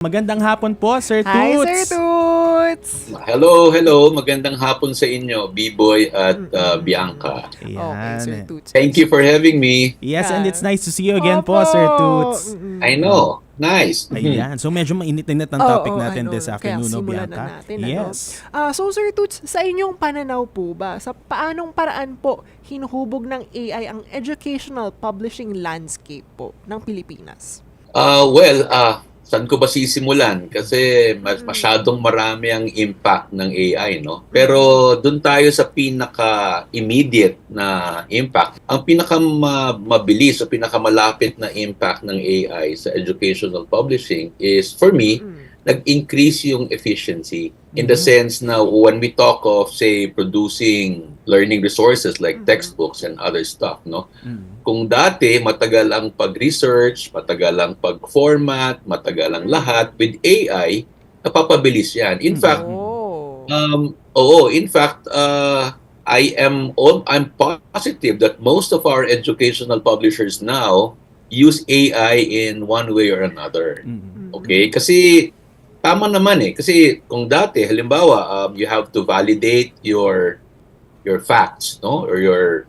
Magandang hapon po, Sir Hi, Toots. Sir Toots! Hello, hello. Magandang hapon sa inyo, B-Boy at uh, Bianca. Okay, Ayan. Sir Toots. Thank you for having me. Yes, and it's nice to see you again po, Opo! Sir Toots. I know. Nice. Ayan. So medyo mainit-init ang topic oo, natin this kaya afternoon, no, simulan na Bianca? natin, ano? yes. Ah, so Sir Toots, sa inyong pananaw po ba, sa paanong paraan po hinuhubog ng AI ang educational publishing landscape po ng Pilipinas? Uh, well, uh, saan ko ba sisimulan? Kasi mas masyadong marami ang impact ng AI, no? Pero doon tayo sa pinaka-immediate na impact. Ang pinaka-mabilis o pinaka-malapit na impact ng AI sa educational publishing is, for me, Mm. Nag-increase yung efficiency in the Mhm. sense na when we talk of say producing learning resources like Mhm. textbooks and other stuff no Mm. kung dati matagal ang pag-research matagal ang pag-format matagal ang lahat with AI napapabilis yan in fact Oh. um oo in fact uh, I am all, I'm positive that most of our educational publishers now use AI in one way or another Mm. Mm. Okay? Kasi tama naman eh. Kasi kung dati, halimbawa, um, you have to validate your your facts, no? Or your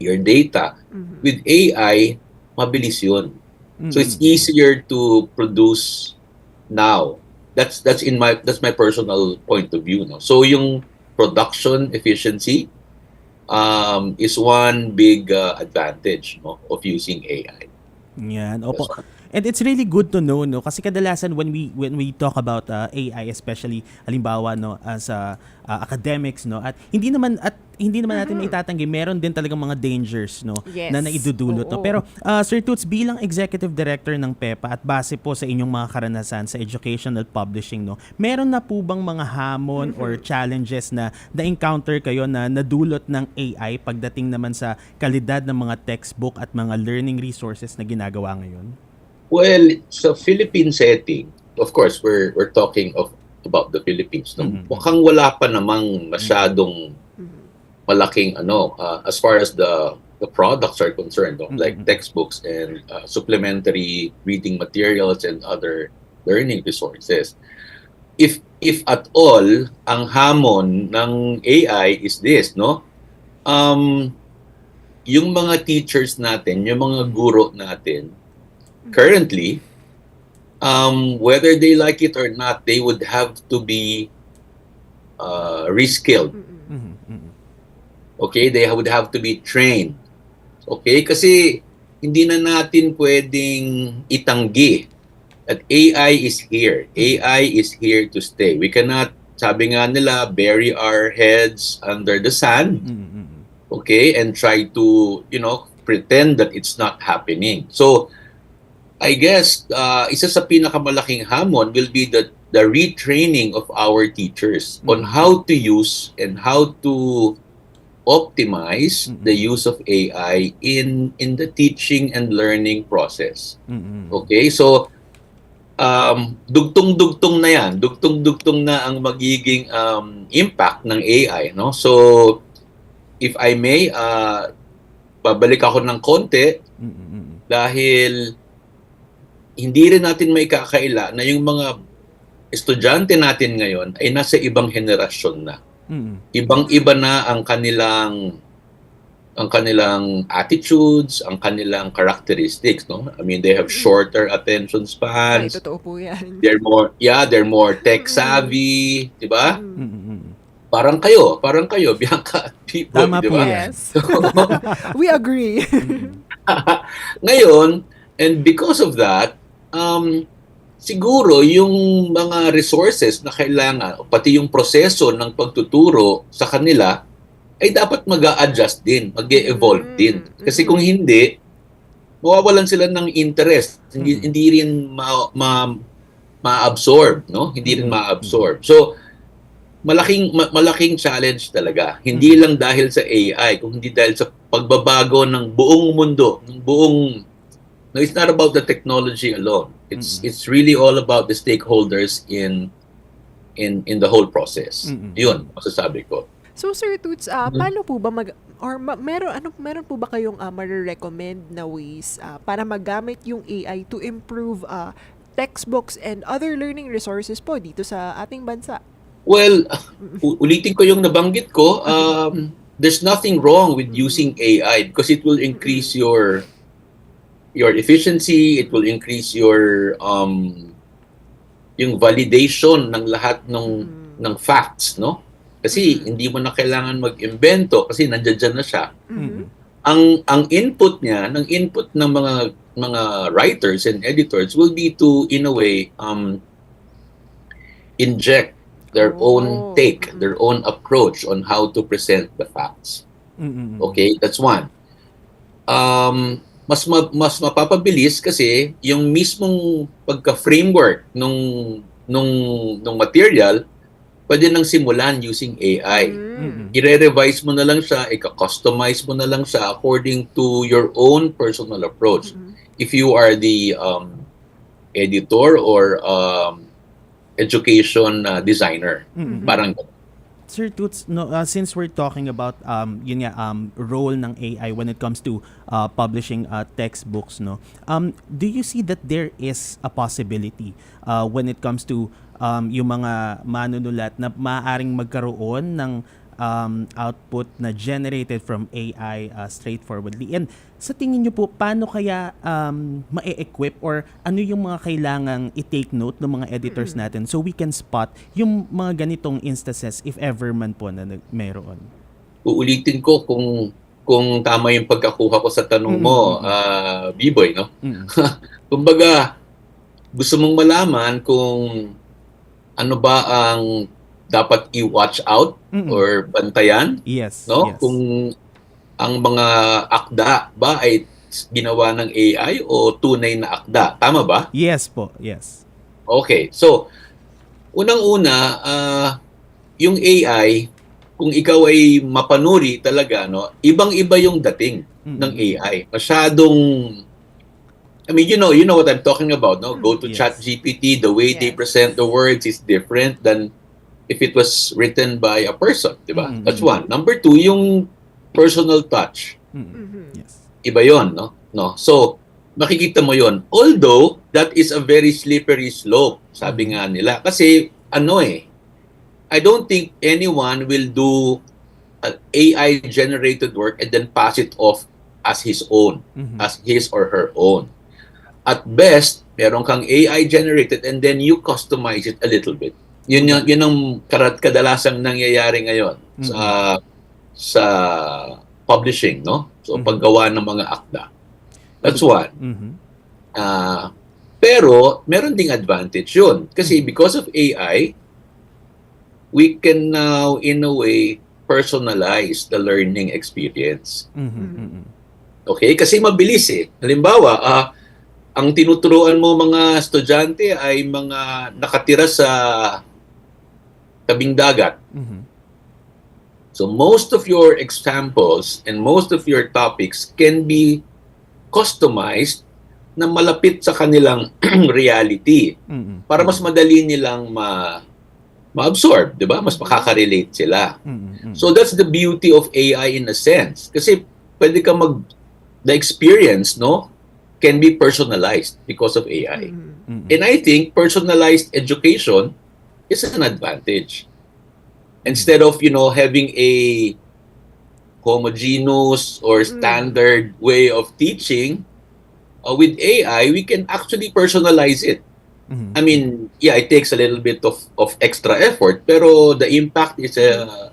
your data. Mhm. With AI, mabilis 'yun. So it's Mm. easier to produce now. That's that's in my that's my personal point of view, no. So yung production efficiency um, is one big uh, advantage no, of using AI. Yan. Opo. And it's really good to know no? Kasi kadalasan when we when we talk about uh, AI especially halimbawa no as uh, uh, academics no? At hindi naman at hindi naman natin maitatanggi meron din talagang mga dangers no? Yes. na naidudulot no? Oo. pero uh, Sir Toots bilang executive director ng PEPA at base po sa inyong mga karanasan sa educational publishing no? Meron na po bang mga hamon or challenges na na-encounter kayo na nadulot ng AI pagdating naman sa kalidad ng mga textbook at mga learning resources na ginagawa ngayon? Well, sa Philippine setting, of course, we're we're talking of about the Philippines. No? Mhm. Mukhang wala pa namang masyadong Mhm. malaking ano uh, as far as the the products are concerned, no? like Mhm. textbooks and uh, supplementary reading materials and other learning resources. If if at all ang hamon ng AI is this, no? Um yung mga teachers natin, yung mga guro natin, currently, um, whether they like it or not, they would have to be uh, reskilled. Mm-mm. Mhm, mhm. Okay, they would have to be trained. Okay, kasi hindi na natin pwedeng itanggi that AI is here. AI is here to stay. We cannot, sabi nga nila, bury our heads under the sand Mhm, mhm. okay, and try to, you know, pretend that it's not happening. So, I guess, uh, isa sa pinakamalaking hamon will be the, the retraining of our teachers on Mhm. how to use and how to optimize Mhm. the use of AI in in the teaching and learning process. Mhm. Okay? So, um, dugtong-dugtong na yan. Dugtong-dugtong na ang magiging um, impact ng AI. No? So, if I may, uh, babalik ako ng konti Mhm, mhm. dahil hindi rin natin may kakaila na yung mga estudyante natin ngayon ay nasa ibang henerasyon na. Mhm. Ibang-iba na ang kanilang ang kanilang attitudes, ang kanilang characteristics, no? I mean, they have shorter attention Ay, spans. totoo po yan. They're more yeah, they're more tech savvy, 'di ba? Mm. Mhm, mhm. Parang kayo, parang kayo, Bianca, people, Tama 'di ba? Yes. We agree. Ngayon, and because of that, um, siguro yung mga resources na kailangan, pati yung proseso ng pagtuturo sa kanila, ay dapat mag adjust din, mag evolve Mm, din. Kasi kung hindi, mawawalan sila ng interest. Hindi, Mm. hindi rin ma, ma, ma-absorb, no? Hindi rin Mm. ma-absorb. So, malaking ma- malaking challenge talaga. Hindi lang dahil sa AI, kung hindi dahil sa pagbabago ng buong mundo, ng buong No, it's not about the technology alone. It's Mm-mm. it's really all about the stakeholders in in in the whole process. Mm-mm. Yun, masasabi ko. So Sir Toots, ah, Mhm. paano po ba mag or ma- meron ano meron po ba kayong uh, recommend na ways ah, para magamit yung AI to improve ah, textbooks and other learning resources po dito sa ating bansa? Well, u- ulitin ko yung nabanggit ko. Um, there's nothing wrong with using AI because it will increase your your efficiency, it will increase your um yung validation ng lahat ng ng facts, no? Kasi Mhm. hindi mo na kailangan mag-imbento kasi nandiyan dyan na siya. Mhm. Ang ang input niya, ng input ng mga mga writers and editors will be to in a way um inject their Oh. own take, their own approach on how to present the facts. Mm-mm. Okay, that's one. Um, mas ma- mas mapapabilis kasi yung mismong pagka-framework nung nung nung material pwede nang simulan using AI. Mm. Mm-mm. I-revise mo na lang siya, i-customize mo na lang siya according to your own personal approach. Mhm. If you are the um, editor or um, education uh, designer, Mm-mm. parang Sir Toots, no, uh, since we're talking about um, yun nga, um, role ng AI when it comes to uh, publishing uh, textbooks, no, um, do you see that there is a possibility uh, when it comes to um, yung mga manunulat na maaaring magkaroon ng um, output na generated from AI uh, straightforwardly? And sa tingin nyo po, paano kaya um, ma-equip or ano yung mga kailangang i-take note ng mga editors natin so we can spot yung mga ganitong instances if ever man po na meron? uulitin ko kung kung tama yung pagkakuha ko sa tanong mo, Mm. ah, B-boy, no? Mm. Kumbaga, gusto mong malaman kung ano ba ang dapat i-watch out Mm-mm. or bantayan, yes. no? yes. Kung ang mga akda ba ay ginawa ng AI o tunay na akda. Tama ba? yes po, yes. Okay. So, unang-una, ah, yung AI, kung ikaw ay mapanuri talaga, no, ibang-iba yung dating Mm-mm. ng AI. Masyadong I mean, you know, you know what I'm talking about, no? Go to Yes. ChatGPT, the way they Yes. present the words is different than if it was written by a person, 'di ba? Mm-mm. That's one. Number two, yung personal touch. Mm-mm. Mhm. Yes. Iba 'yon, no? No. So, makikita mo 'yon. Although that is a very slippery slope, sabi nga nila. Kasi ano eh, I don't think anyone will do an AI generated work and then pass it off as his own, Mhm. as his or her own. At best, meron kang AI generated and then you customize it a little bit. Yun yung, yun ang karat kadalasang nangyayari ngayon sa sa publishing, no? So Mhm. paggawa ng mga akda. That's one. Mhm. Ah, pero meron ding advantage 'yun kasi because of AI we can now in a way personalize the learning experience. Mhm. Mhm. Okay? Kasi mabilis eh. Halimbawa, ah, ang tinuturuan mo mga estudyante ay mga nakatira sa tabing dagat. Mhm. So most of your examples and most of your topics can be customized na malapit sa kanilang reality Mhm. para mas madali nilang ma ma-absorb, 'di ba? Mas makaka-relate sila. Mhm. Mhm. So that's the beauty of AI in a sense. Kasi pwede ka mag the experience, no, can be personalized because of AI. Mhm. Mhm. And I think personalized education is an advantage. Instead of, you know, having a homogeneous or Mm. standard way of teaching, uh, with AI, we can actually personalize it. Mhm. I mean, yeah, it takes a little bit of, of extra effort, pero the impact is uh,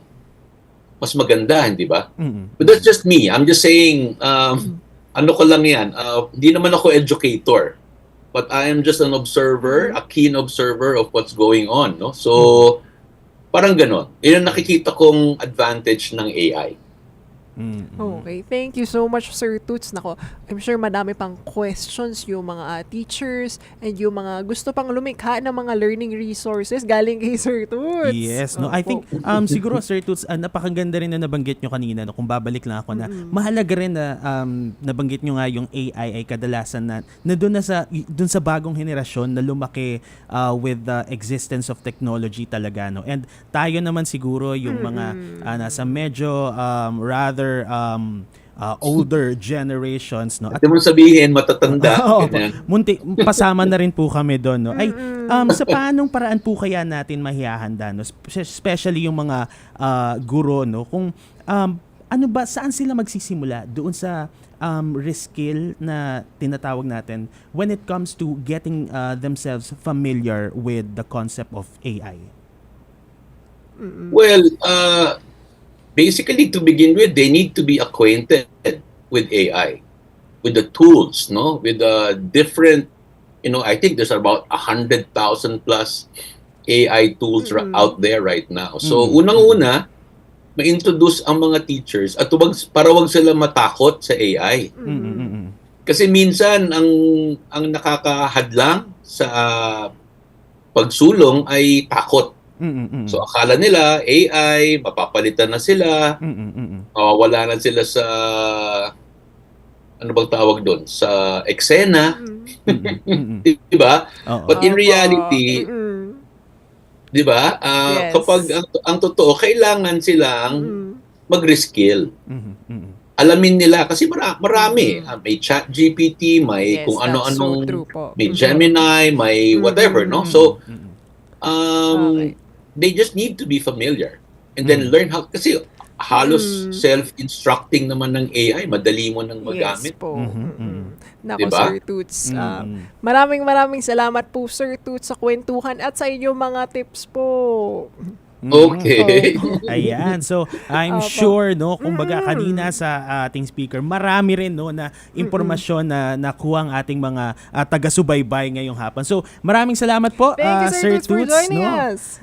mas maganda, hindi ba? Mhm. But that's just me. I'm just saying, um, ano ko lang yan, uh, hindi naman ako educator. But I am just an observer, a keen observer of what's going on. No? So, parang ganon. Yun ang nakikita kong advantage ng AI. Mhm. Okay, thank you so much Sir Toots. Nako, I'm sure madami pang questions yung mga ah, teachers and yung mga gusto pang lumikha ng mga learning resources galing kay Sir Toots. Yes, no. Opo. I think um siguro Sir Toots, uh, napakaganda rin na nabanggit nyo kanina no, kung babalik lang ako na Mm-mm. mahalaga rin na um nabanggit nyo nga yung AI ay kadalasan na na doon na sa doon sa bagong henerasyon na lumaki uh, with the existence of technology talaga no. And tayo naman siguro yung mga Mm-mm. uh, nasa medyo um rather um uh, older generations no. At mo sabihin, matatanda. Oo, ganyan. munti pasama na rin po kami doon no. Ay um sa paanong paraan po kaya natin mahihanda no Spe- especially yung mga ah, guro no kung um ano ba saan sila magsisimula doon sa um reskill na tinatawag natin when it comes to getting uh, themselves familiar with the concept of AI. Well, uh, basically, to begin with, they need to be acquainted with AI, with the tools, no, with the different, you know, I think there's about a hundred thousand plus AI tools ra- Mm. out there right now. So, Mm. unang-una, ma-introduce ang mga teachers at wag, para wag sila matakot sa AI. Mm, mm, mm, mm. Kasi minsan ang ang nakakahadlang sa ah, pagsulong ay takot. Mm, mm, mm. So akala nila AI, mapapalitan na sila, Mm, mm, mm, mm. mawawala na sila sa ano bang tawag doon? Sa eksena, Mm. Mm, mm, mm, mm. di ba? Oo. But in reality, Mm-mm. di ba? ah, Yes. Kapag ang, ang totoo, kailangan silang Mm. mag-reskill. Mm, mm, mm. Alamin nila kasi mara- marami. Ah, may chat GPT, may Yes, kung that's ano-anong so true po. may Mhm. Gemini, may whatever, no? So um Okay. They just need to be familiar and then Mm. learn how kasi halos Mm. self-instructing naman ng AI, madali mo nang Yes magamit. po. Mhm, Mm-mm. mhm. Nako, Diba? Sir Toots. Mm, mm. maraming maraming salamat po, Sir Toots, sa kwentuhan at sa inyong mga tips po. Okay. Ayan. So, I'm Opo. sure, no, kumbaga Mm. kanina sa ating speaker, marami rin, no, na impormasyon na nakuha ang ating mga ah, taga-subaybay ngayong hapon. So, maraming salamat po, Thank ah, you, Sir, Toots, for joining no. us.